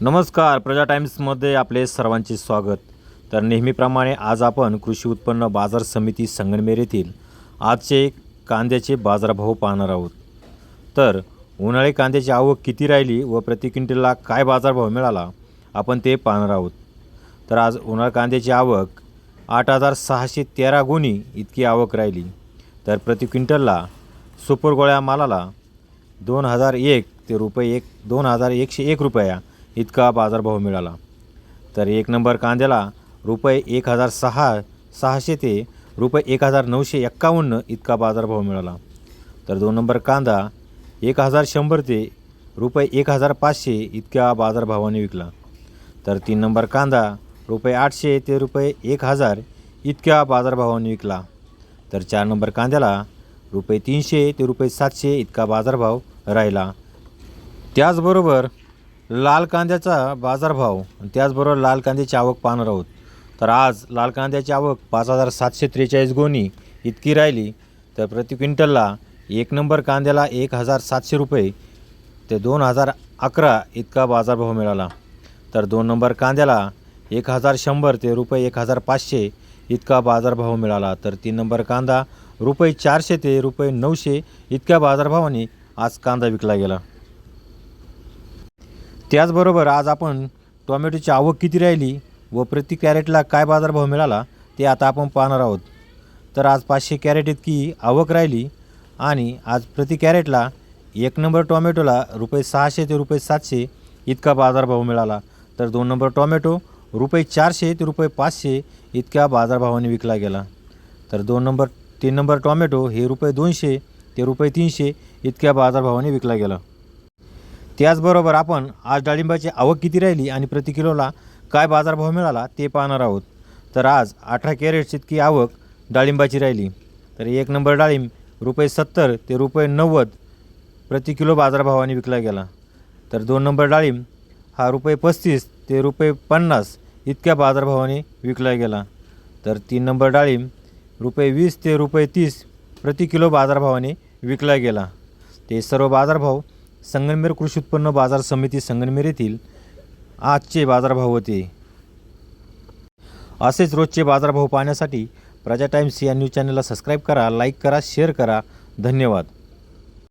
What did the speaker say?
नमस्कार प्रजा टाइम्समध्ये आपले सर्वांचे स्वागत. तर नेहमीप्रमाणे आज आपण कृषी उत्पन्न बाजार समिती संगणमेर येथील आजचे कांद्याचे बाजारभाव पाहणार आहोत. तर उन्हाळी कांद्याची आवक किती राहिली व प्रति क्विंटलला काय बाजारभाव मिळाला आपण ते पाहणार आहोत. तर आज उन्हाळ कांद्याची आवक आठ हजार सहाशे तेरा गुणी इतकी आवक राहिली. तर प्रति क्विंटलला सुपर गोळ्या मालाला दोन हजार एक ते रुपये एक दोन हजार एकशे एक रुपया इतका बाजारभाव मिळाला. तर एक नंबर कांद्याला रुपये एक हजार सहा सहाशे ते रुपये एक हजार नऊशे एक्कावन्न इतका बाजारभाव मिळाला. तर दोन नंबर कांदा एक हजार शंभर ते रुपये एक हजार पाचशे इतक्या बाजारभावाने विकला. तर तीन नंबर कांदा रुपये आठशे ते रुपये एक हजार इतक्या बाजारभावाने विकला. तर चार नंबर कांद्याला रुपये तीनशे ते रुपये सातशे इतका बाजारभाव राहिला. त्याचबरोबर लाल कांद्याचा बाजारभाव आणि त्याचबरोबर लाल कांद्याची आवक पाहणार आहोत. तर आज लाल कांद्याची आवक पाच हजार सातशे त्रेचाळीस गोणी इतकी राहिली. तर प्रति क्विंटलला एक नंबर कांद्याला एक हजार सातशे रुपये ते दोन हजार अकरा इतका बाजारभाव मिळाला. तर दोन नंबर कांद्याला एक हजार शंभर ते रुपये एक हजार पाचशे इतका बाजारभाव मिळाला. तर तीन नंबर कांदा रुपये चारशे ते रुपये नऊशे इतक्या बाजारभावाने आज कांदा विकला गेला. त्याचबरोबर आज आपण टोमॅटोची आवक किती राहिली व प्रति कॅरेटला काय बाजारभाव मिळाला ते आता आपण पाहणार आहोत. तर आज पाचशे कॅरेट इतकी आवक राहिली आणि आज प्रति कॅरेटला एक नंबर टोमॅटोला रुपये सहाशे ते रुपये सातशे इतका बाजारभाव मिळाला. तर दोन नंबर टोमॅटो रुपये चारशे ते रुपये पाचशे इतक्या बाजारभावाने विकला गेला. तर दोन नंबर तीन नंबर टोमॅटो हे रुपये दोनशे ते रुपये तीनशे इतक्या बाजारभावाने विकला गेला. त्याचबरोबर आपण आज डाळिंबाची आवक किती राहिली आणि प्रति किलोला काय बाजारभाव मिळाला ते पाहणार आहोत. तर आज अठरा कॅरेट्स इतकी आवक डाळिंबाची राहिली. तर एक नंबर डाळिंब रुपये सत्तर ते रुपये नव्वद प्रति किलो बाजारभावाने विकला गेला. तर दोन नंबर डाळिंब हा रुपये पस्तीस ते रुपये पन्नास इतक्या बाजारभावाने विकला गेला. तर तीन नंबर डाळिंब रुपये वीस ते रुपये तीस प्रति किलो बाजारभावाने विकला गेला. ते सर्व बाजारभाव संगनमेर कृषी उत्पन्न बाजार समिती संगनमेर येथील आजचे बाजारभाव होते. असेच रोजचे बाजारभाव पाहण्यासाठी प्रजा टाइम्स या न्यूज चॅनलला सबस्क्राईब करा लाईक करा शेअर करा. धन्यवाद.